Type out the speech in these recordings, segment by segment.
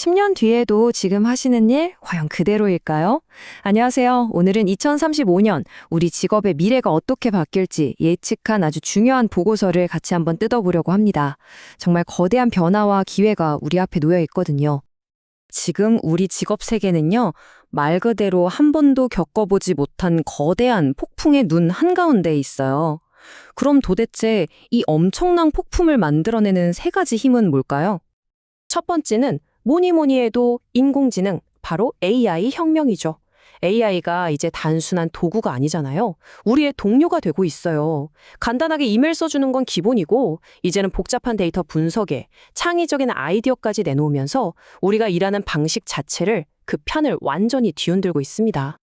10년 뒤에도 지금 하시는 일 과연 그대로일까요? 안녕하세요. 오늘은 2035년 우리 직업의 미래가 어떻게 바뀔지 예측한 아주 중요한 보고서를 같이 한번 뜯어보려고 합니다. 정말 거대한 변화와 기회가 우리 앞에 놓여 있거든요. 지금 우리 직업 세계는요, 말 그대로 한 번도 겪어보지 못한 거대한 폭풍의 눈 한가운데 있어요. 그럼 도대체 이 엄청난 폭풍을 만들어내는 세 가지 힘은 뭘까요? 첫 번째는 뭐니 뭐니 해도 인공지능, 바로 AI 혁명이죠. AI가 이제 단순한 도구가 아니잖아요. 우리의 동료가 되고 있어요. 간단하게 이메일 써주는 건 기본이고, 이제는 복잡한 데이터 분석에 창의적인 아이디어까지 내놓으면서 우리가 일하는 방식 자체를 그 편을 완전히 뒤흔들고 있습니다.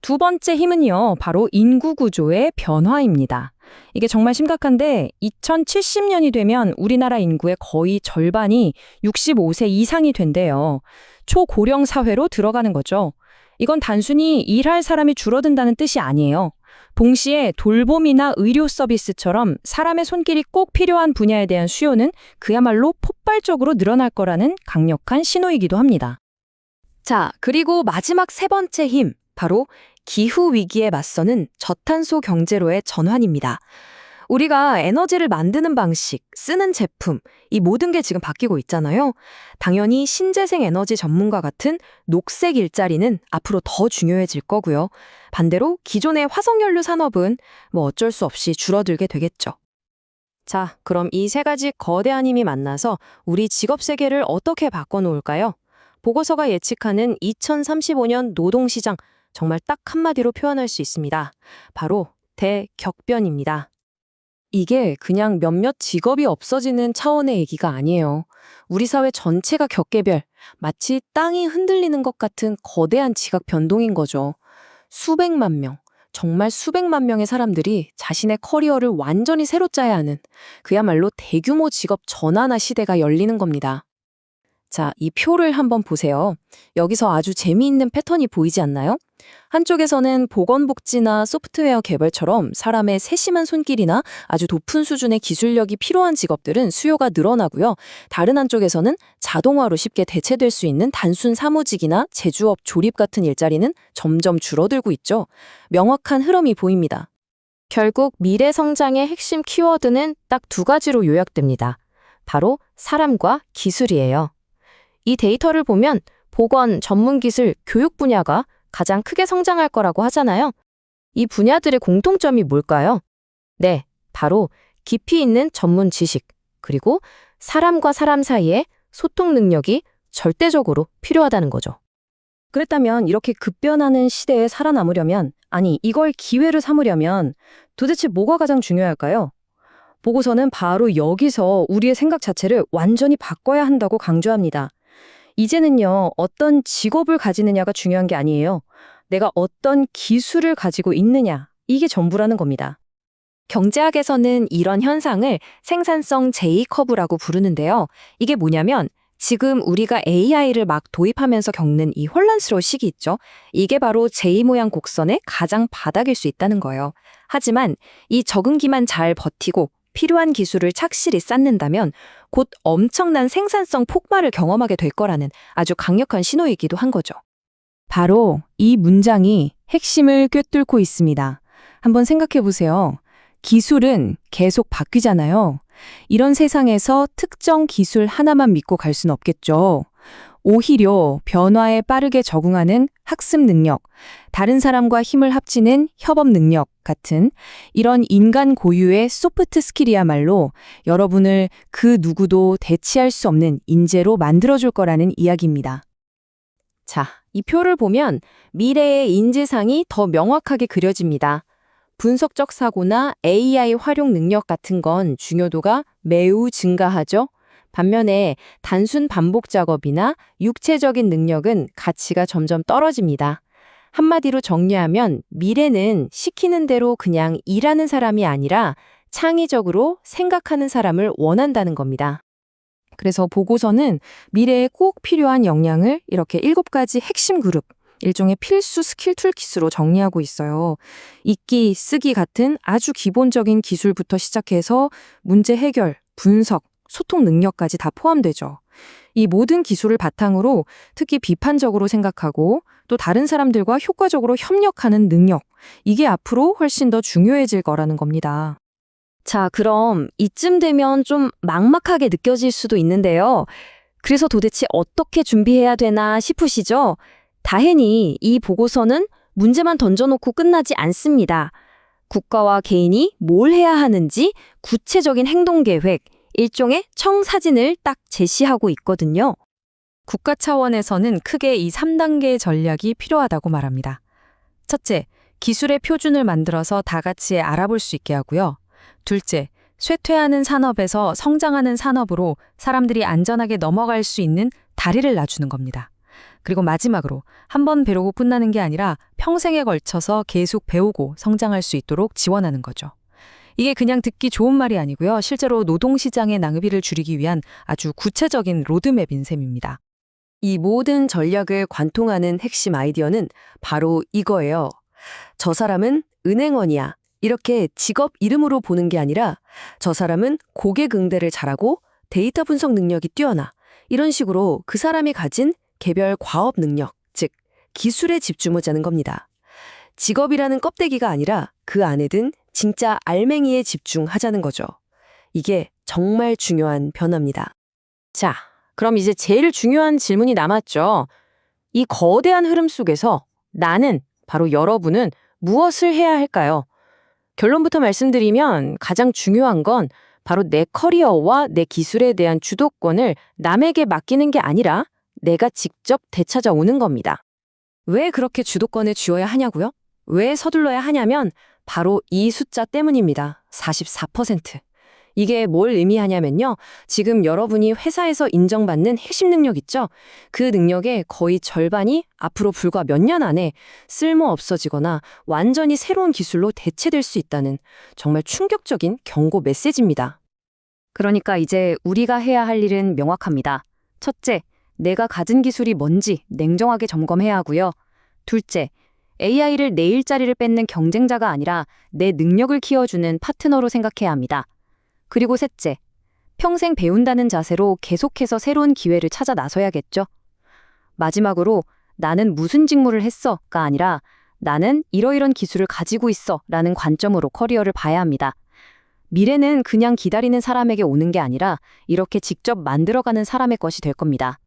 두 번째 힘은요, 바로 인구 구조의 변화입니다. 이게 정말 심각한데 2070년이 되면 우리나라 인구의 거의 절반이 65세 이상이 된대요. 초고령 사회로 들어가는 거죠. 이건 단순히 일할 사람이 줄어든다는 뜻이 아니에요. 동시에 돌봄이나 의료 서비스처럼 사람의 손길이 꼭 필요한 분야에 대한 수요는 그야말로 폭발적으로 늘어날 거라는 강력한 신호이기도 합니다. 자, 그리고 마지막 세 번째 힘, 바로 기후 위기에 맞서는 저탄소 경제로의 전환입니다. 우리가 에너지를 만드는 방식, 쓰는 제품, 이 모든 게 지금 바뀌고 있잖아요. 당연히 신재생 에너지 전문가 같은 녹색 일자리는 앞으로 더 중요해질 거고요. 반대로 기존의 화석연료 산업은 뭐 어쩔 수 없이 줄어들게 되겠죠. 자, 그럼 이 세 가지 거대한 힘이 만나서 우리 직업 세계를 어떻게 바꿔놓을까요? 보고서가 예측하는 2035년 노동시장, 정말 딱 한마디로 표현할 수 있습니다. 바로 대격변입니다. 이게 그냥 몇몇 직업이 없어지는 차원의 얘기가 아니에요. 우리 사회 전체가 격개별, 마치 땅이 흔들리는 것 같은 거대한 지각 변동인 거죠. 수백만 명, 정말 수백만 명의 사람들이 자신의 커리어를 완전히 새로 짜야 하는 그야말로 대규모 직업 전환화 시대가 열리는 겁니다. 자, 이 표를 한번 보세요. 여기서 아주 재미있는 패턴이 보이지 않나요? 한쪽에서는 보건복지나 소프트웨어 개발처럼 사람의 세심한 손길이나 아주 높은 수준의 기술력이 필요한 직업들은 수요가 늘어나고요. 다른 한쪽에서는 자동화로 쉽게 대체될 수 있는 단순 사무직이나 제조업 조립 같은 일자리는 점점 줄어들고 있죠. 명확한 흐름이 보입니다. 결국 미래 성장의 핵심 키워드는 딱 두 가지로 요약됩니다. 바로 사람과 기술이에요. 이 데이터를 보면 보건, 전문기술, 교육 분야가 가장 크게 성장할 거라고 하잖아요. 이 분야들의 공통점이 뭘까요? 네, 바로 깊이 있는 전문 지식, 그리고 사람과 사람 사이의 소통 능력이 절대적으로 필요하다는 거죠. 그랬다면 이렇게 급변하는 시대에 살아남으려면, 아니, 이걸 기회를 삼으려면 도대체 뭐가 가장 중요할까요? 보고서는 바로 여기서 우리의 생각 자체를 완전히 바꿔야 한다고 강조합니다. 이제는요, 어떤 직업을 가지느냐가 중요한 게 아니에요. 내가 어떤 기술을 가지고 있느냐, 이게 전부라는 겁니다. 경제학에서는 이런 현상을 생산성 J커브라고 부르는데요. 이게 뭐냐면 지금 우리가 AI를 막 도입하면서 겪는 이 혼란스러운 시기 있죠. 이게 바로 J 모양 곡선의 가장 바닥일 수 있다는 거예요. 하지만 이 적응기만 잘 버티고 필요한 기술을 착실히 쌓는다면 곧 엄청난 생산성 폭발을 경험하게 될 거라는 아주 강력한 신호이기도 한 거죠. 바로 이 문장이 핵심을 꿰뚫고 있습니다. 한번 생각해 보세요. 기술은 계속 바뀌잖아요. 이런 세상에서 특정 기술 하나만 믿고 갈 수는 없겠죠. 오히려 변화에 빠르게 적응하는 학습 능력, 다른 사람과 힘을 합치는 협업 능력 같은 이런 인간 고유의 소프트 스킬이야말로 여러분을 그 누구도 대체할 수 없는 인재로 만들어줄 거라는 이야기입니다. 자, 이 표를 보면 미래의 인재상이 더 명확하게 그려집니다. 분석적 사고나 AI 활용 능력 같은 건 중요도가 매우 증가하죠. 반면에 단순 반복 작업이나 육체적인 능력은 가치가 점점 떨어집니다. 한마디로 정리하면 미래는 시키는 대로 그냥 일하는 사람이 아니라 창의적으로 생각하는 사람을 원한다는 겁니다. 그래서 보고서는 미래에 꼭 필요한 역량을 이렇게 일곱 가지 핵심 그룹, 일종의 필수 스킬 툴킷으로 정리하고 있어요. 읽기, 쓰기 같은 아주 기본적인 기술부터 시작해서 문제 해결, 분석, 소통 능력까지 다 포함되죠. 이 모든 기술을 바탕으로 특히 비판적으로 생각하고 또 다른 사람들과 효과적으로 협력하는 능력, 이게 앞으로 훨씬 더 중요해질 거라는 겁니다. 자, 그럼 이쯤 되면 좀 막막하게 느껴질 수도 있는데요. 그래서 도대체 어떻게 준비해야 되나 싶으시죠? 다행히 이 보고서는 문제만 던져놓고 끝나지 않습니다. 국가와 개인이 뭘 해야 하는지 구체적인 행동 계획, 일종의 청사진을 딱 제시하고 있거든요. 국가 차원에서는 크게 이 3단계의 전략이 필요하다고 말합니다. 첫째, 기술의 표준을 만들어서 다 같이 알아볼 수 있게 하고요. 둘째, 쇠퇴하는 산업에서 성장하는 산업으로 사람들이 안전하게 넘어갈 수 있는 다리를 놔주는 겁니다. 그리고 마지막으로 한 번 배우고 끝나는 게 아니라 평생에 걸쳐서 계속 배우고 성장할 수 있도록 지원하는 거죠. 이게 그냥 듣기 좋은 말이 아니고요. 실제로 노동시장의 낭비를 줄이기 위한 아주 구체적인 로드맵인 셈입니다. 이 모든 전략을 관통하는 핵심 아이디어는 바로 이거예요. 저 사람은 은행원이야. 이렇게 직업 이름으로 보는 게 아니라 저 사람은 고객 응대를 잘하고 데이터 분석 능력이 뛰어나. 이런 식으로 그 사람이 가진 개별 과업 능력, 즉 기술에 집중하자는 겁니다. 직업이라는 껍데기가 아니라 그 안에 든 진짜 알맹이에 집중하자는 거죠. 이게 정말 중요한 변화입니다. 자, 그럼 이제 제일 중요한 질문이 남았죠. 이 거대한 흐름 속에서 나는, 바로 여러분은 무엇을 해야 할까요? 결론부터 말씀드리면 가장 중요한 건 바로 내 커리어와 내 기술에 대한 주도권을 남에게 맡기는 게 아니라 내가 직접 되찾아오는 겁니다. 왜 그렇게 주도권을 쥐어야 하냐고요? 왜 서둘러야 하냐면 바로 이 숫자 때문입니다. 44%. 이게 뭘 의미하냐면요. 지금 여러분이 회사에서 인정받는 핵심 능력 있죠? 그 능력의 거의 절반이 앞으로 불과 몇 년 안에 쓸모 없어지거나 완전히 새로운 기술로 대체될 수 있다는 정말 충격적인 경고 메시지입니다. 그러니까 이제 우리가 해야 할 일은 명확합니다. 첫째, 내가 가진 기술이 뭔지 냉정하게 점검해야 하고요. 둘째, AI를 내 일자리를 뺏는 경쟁자가 아니라 내 능력을 키워주는 파트너로 생각해야 합니다. 그리고 셋째, 평생 배운다는 자세로 계속해서 새로운 기회를 찾아 나서야겠죠. 마지막으로 나는 무슨 직무를 했어가 아니라 나는 이러이런 기술을 가지고 있어 라는 관점으로 커리어를 봐야 합니다. 미래는 그냥 기다리는 사람에게 오는 게 아니라 이렇게 직접 만들어가는 사람의 것이 될 겁니다.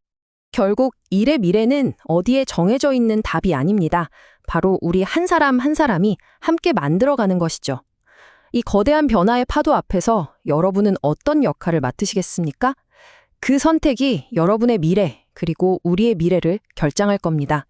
결국 일의 미래는 어디에 정해져 있는 답이 아닙니다. 바로 우리 한 사람 한 사람이 함께 만들어가는 것이죠. 이 거대한 변화의 파도 앞에서 여러분은 어떤 역할을 맡으시겠습니까? 그 선택이 여러분의 미래, 그리고 우리의 미래를 결정할 겁니다.